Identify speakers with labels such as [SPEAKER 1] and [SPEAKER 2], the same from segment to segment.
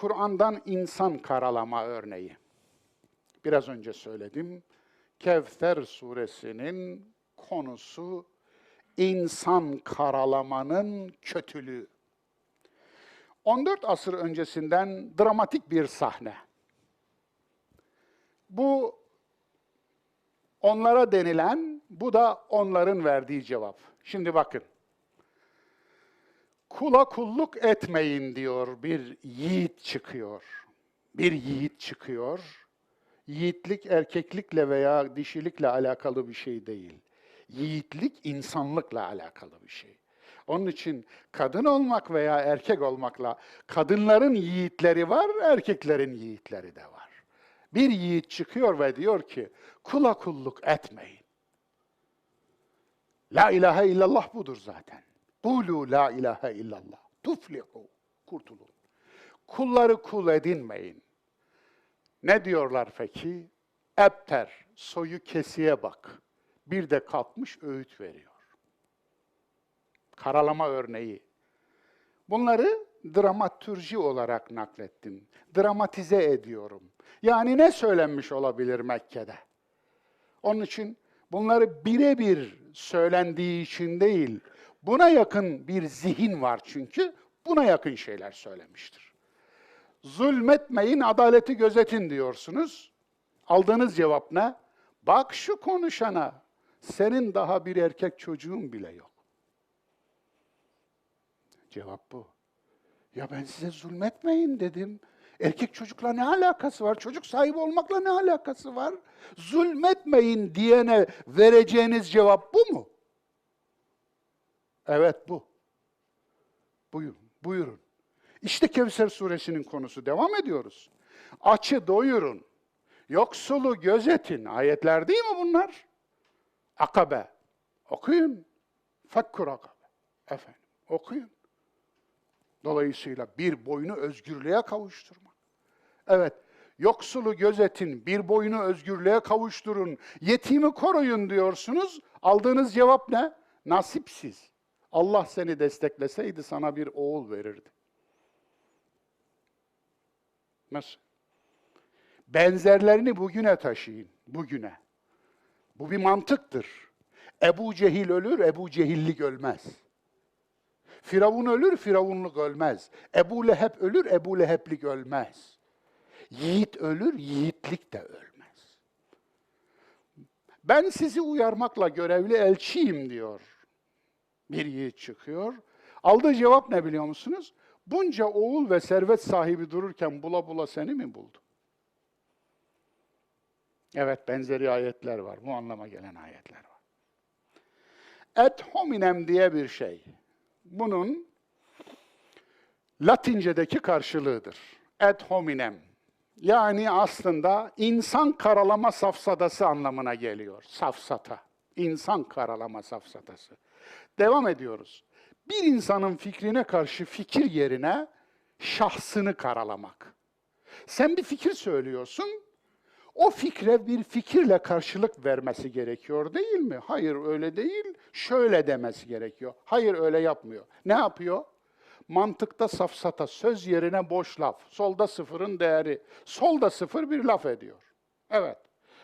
[SPEAKER 1] Kur'an'dan insan karalama örneği. Biraz önce söyledim. Kevser suresinin konusu insan karalamanın kötülüğü. 14 asır öncesinden dramatik bir sahne. Bu onlara denilen, bu da onların verdiği cevap. Şimdi bakın. Kula kulluk etmeyin diyor bir yiğit çıkıyor. Bir yiğit çıkıyor. Yiğitlik erkeklikle veya dişilikle alakalı bir şey değil. Yiğitlik insanlıkla alakalı bir şey. Onun için kadın olmak veya erkek olmakla kadınların yiğitleri var, erkeklerin yiğitleri de var. Bir yiğit çıkıyor ve diyor ki kula kulluk etmeyin. La ilahe illallah budur zaten. Kulu la ilahe illallah. Tuflihu. Kurtulun. Kulları kul edinmeyin. Ne diyorlar peki? Ebter, soyu kesiye bak. Bir de kalkmış öğüt veriyor. Karalama örneği. Bunları dramatürji olarak naklettim. Dramatize ediyorum. Yani ne söylenmiş olabilir Mekke'de? Onun için bunları birebir söylendiği için değil, buna yakın bir zihin var çünkü, buna yakın şeyler söylemiştir. Zulmetmeyin, adaleti gözetin diyorsunuz. Aldığınız cevap ne? Bak şu konuşana, senin daha bir erkek çocuğun bile yok. Cevap bu. Ya ben size zulmetmeyin dedim. Erkek çocukla ne alakası var? Çocuk sahibi olmakla ne alakası var? Zulmetmeyin diyene vereceğiniz cevap bu mu? Evet bu. Buyurun, buyurun. İşte Kevser suresinin konusu. Devam ediyoruz. Açı doyurun. Yoksulu gözetin. Ayetler değil mi bunlar? Akabe. Okuyun. Fakkur akabe. Efendim, okuyun. Dolayısıyla bir boyunu özgürlüğe kavuşturmak. Evet, yoksulu gözetin, bir boyunu özgürlüğe kavuşturun, yetimi koruyun diyorsunuz. Aldığınız cevap ne? Nasipsiz. Allah seni destekleseydi sana bir oğul verirdi. Nasıl? Benzerlerini bugüne taşıyın, bugüne. Bu bir mantıktır. Ebu Cehil ölür, Ebu Cehillik ölmez. Firavun ölür, Firavunluk ölmez. Ebu Leheb ölür, Ebu Leheblik ölmez. Yiğit ölür, yiğitlik de ölmez. Ben sizi uyarmakla görevli elçiyim diyor. Bir yiğit çıkıyor. Aldığı cevap ne biliyor musunuz? Bunca oğul ve servet sahibi dururken bula bula seni mi buldu? Evet, benzeri ayetler var. Bu anlama gelen ayetler var. Et hominem diye bir şey. Bunun Latince'deki karşılığıdır. Et hominem. Yani aslında insan karalama safsadası anlamına geliyor. Safsata. İnsan karalama safsatası. Devam ediyoruz. Bir insanın fikrine karşı fikir yerine şahsını karalamak. Sen bir fikir söylüyorsun, o fikre bir fikirle karşılık vermesi gerekiyor değil mi? Hayır öyle değil, şöyle demesi gerekiyor. Hayır öyle yapmıyor. Ne yapıyor? Mantıkta safsata, söz yerine boş laf. Solda sıfırın değeri. Solda sıfır bir laf ediyor. Evet,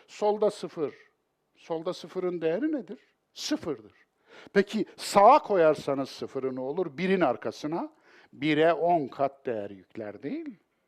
[SPEAKER 1] solda sıfır. Solda sıfırın değeri nedir? Sıfırdır. Peki sağa koyarsanız sıfırı ne olur? Birin arkasına bire on kat değer yükler değil mi?